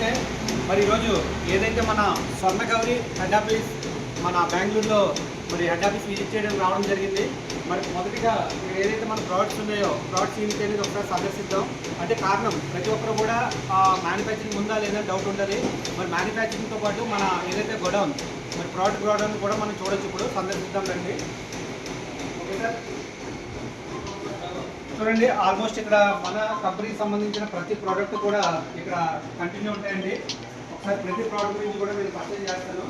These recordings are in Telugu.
నమస్తే మరి ఈరోజు ఏదైతే మన స్వర్ణ గౌరి హెడ్ ఆఫీస్ మన బెంగళూరులో మరి హెడ్ ఆఫీస్ విజిట్ చేయడం రావడం జరిగింది మరి మొదటిగా ఇక్కడ ఏదైతే మన ప్రోడక్ట్స్ ఉన్నాయో ప్రోడక్ట్స్ ఏమిటి అనేది ఒకసారి సందర్శిద్దాం. అంటే కారణం ప్రతి ఒక్కరు కూడా మ్యానుఫ్యాక్చరింగ్ ఉందా లేదా డౌట్ ఉంటుంది. మరి మ్యానుఫ్యాక్చరింగ్తో పాటు మన ఏదైతే గొడౌన్ మరి ప్రోడక్ట్ గొడౌన్ కూడా మనం చూడొచ్చు ఇప్పుడు. సందర్శిద్దాం రండి. Okay sir. చూడండి ఆల్మోస్ట్ ఇక్కడ మన కంపెనీకి సంబంధించిన ప్రతి ప్రోడక్ట్ కూడా ఇక్కడ కంటిన్యూ ఉంటాయండి. ఒకసారి ప్రతి ప్రోడక్ట్ గురించి కూడా నేను పర్చేజ్ చేస్తాను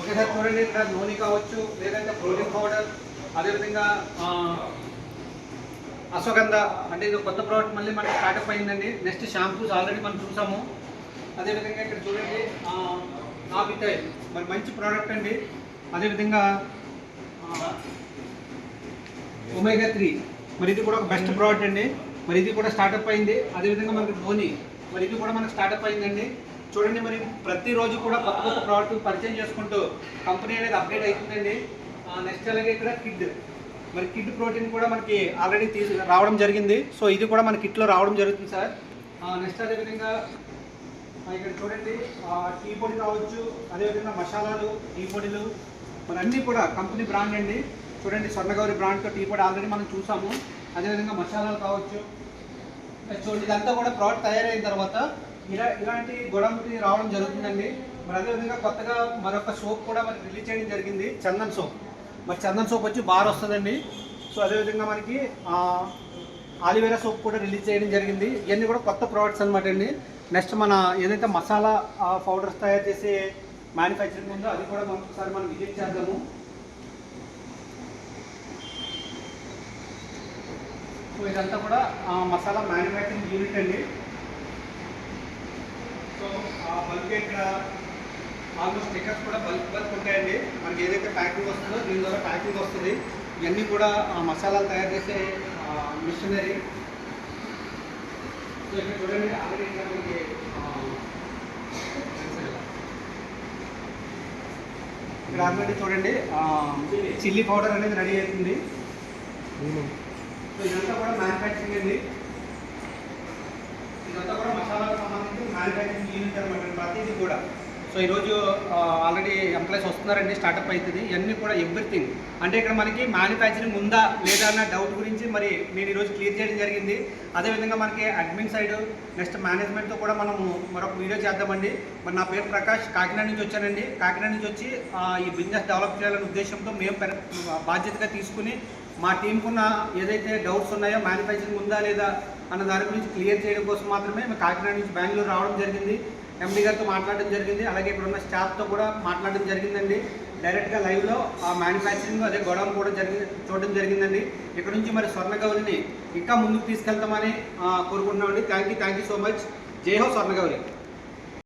ఓకే సార్ చూడండి ఇక్కడ నూనె కావచ్చు లేదంటే ప్రోటీన్ పౌడర్ అదేవిధంగా అశ్వగంధ అంటే ఇది కొత్త ప్రోడక్ట్ మళ్ళీ మనకి స్టార్ట్అప్ అయిందండి. నెక్స్ట్ షాంపూస్ ఆల్రెడీ మనం చూసాము. అదేవిధంగా ఇక్కడ చూడండి నాబితాయి మరి మంచి ప్రోడక్ట్ అండి. అదేవిధంగా ఒమేగా త్రీ మరి ఇది కూడా ఒక బెస్ట్ ప్రోడక్ట్ అండి. మరి ఇది కూడా స్టార్ట్అప్ అయింది. అదేవిధంగా మనకి ధోని. మరి ఇది కూడా మనకు స్టార్ట్అప్ అయిందండి. చూడండి మరి ప్రతిరోజు కూడా కొత్త కొత్త ప్రోడక్ట్ పరిచయం చేసుకుంటూ కంపెనీ అనేది అప్డేట్ అవుతుందండి. నెక్స్ట్ అలాగే ఇక్కడ కిడ్ మరి కిడ్ ప్రోటీన్ కూడా మనకి ఆల్రెడీ తీసు రావడం జరిగింది. సో ఇది కూడా మన కిట్లో రావడం జరుగుతుంది సార్. నెక్స్ట్ అదేవిధంగా ఇక్కడ చూడండి. టీ పొడి కావచ్చు అదేవిధంగా మసాలాలు టీ పొడిలు మరి అన్నీ కూడా కంపెనీ బ్రాండ్ అండి. చూడండి స్వర్ణగౌరి బ్రాండ్తో టీ పొడి ఆల్రెడీ మనం చూసాము. అదేవిధంగా మసాలాలు కావచ్చు. చూడండి ఇదంతా కూడా ప్రోడక్ట్ తయారైన తర్వాత ఇలా ఇలాంటి గొడవకి రావడం జరుగుతుందండి. మరి అదేవిధంగా కొత్తగా మరొక సోప్ కూడా మనకి రిలీజ్ చేయడం జరిగింది చందన్ సోప్ మరి చందన్ సోప్ వచ్చి బార్ వస్తుందండి. సో అదేవిధంగా మనకి ఆలివేరా సోప్ కూడా రిలీజ్ చేయడం జరిగింది. ఇవన్నీ కూడా కొత్త ప్రోడక్ట్స్ అనమాట అండి. నెక్స్ట్ మన ఏదైతే మసాలా పౌడర్స్ తయారు చేసే మ్యానుఫ్యాక్చరింగ్ ఉందో అది కూడా మనం ఒకసారి మనం విజిట్ చేద్దాము. సో ఇదంతా కూడా ఆ, మసాలా మ్యానుఫ్యాక్చరింగ్ యూనిట్ అండి. సో ఆ బల్క్ ఇక్కడ ఆల్మోస్ట్ స్టిక్కర్స్ కూడా బల్క్ బల్క్ ఉంటాయండి. మనకి ఏదైతే ప్యాకింగ్ వస్తుందో దీని ద్వారా ప్యాకింగ్ వస్తుంది. ఇవన్నీ కూడా ఆ, మసాలాలు తయారు చేసే మిషనరీ. సో ఇక్కడ చూడండి ఆల్రెడీ ఇక్కడ మనకి ఇక్కడ ఆల్రెడీ చూడండి చిల్లీ పౌడర్ అనేది రెడీ అవుతుంది. సో ఇదంతా కూడా మ్యానుఫ్యాక్చరింగ్ అండి. ఇదంతా కూడా మసాలాకు సంబంధించి మ్యానుఫ్యాక్చరింగ్ యూనిట్ అనమాట ప్రతిదీ కూడా. సో ఈరోజు ఆల్రెడీ ఎంప్లాయీస్ వస్తున్నారండి స్టార్టప్ అవుతుంది ఇవన్నీ కూడా ఎవ్రీథింగ్ అంటే ఇక్కడ మనకి మ్యానుఫ్యాక్చరింగ్ ఉందా లేదా అన్న డౌట్ గురించి మరి నేను ఈరోజు క్లియర్ చేయడం జరిగింది. అదేవిధంగా మనకి అడ్మిన్ సైడ్ నెక్స్ట్ మేనేజ్మెంట్తో కూడా మనము మరొక వీడియో చేద్దామండి. మరి నా పేరు ప్రకాష్ కాకినాడ నుంచి వచ్చానండి. కాకినాడ నుంచి వచ్చి ఈ బిజినెస్ డెవలప్ చేయాలనే ఉద్దేశంతో మేము బాధ్యతగా తీసుకుని మా టీంకున్న ఏదైతే డౌట్స్ ఉన్నాయో మ్యానుఫ్యాక్చరింగ్ ఉందా లేదా అన్న దాని గురించి క్లియర్ చేయడం కోసం మాత్రమే మేము కాకినాడ నుంచి బెంగళూరు రావడం జరిగింది. ఎండి గారితో మాట్లాడడం జరిగింది. అలాగే ఇక్కడున్న స్టాఫ్తో కూడా మాట్లాడడం జరిగిందండి. డైరెక్ట్గా లైవ్లో ఆ మ్యానుఫ్యాక్చరింగ్ అదే గొడవ కూడా జరిగి చూడడం జరిగిందండి. ఇక్కడ నుంచి మరి స్వర్ణ గౌరిని ఇంకా ముందుకు తీసుకెళ్తామని కోరుకుంటున్నామండి. Thank you thank you so much జై హో స్వర్ణ గౌరి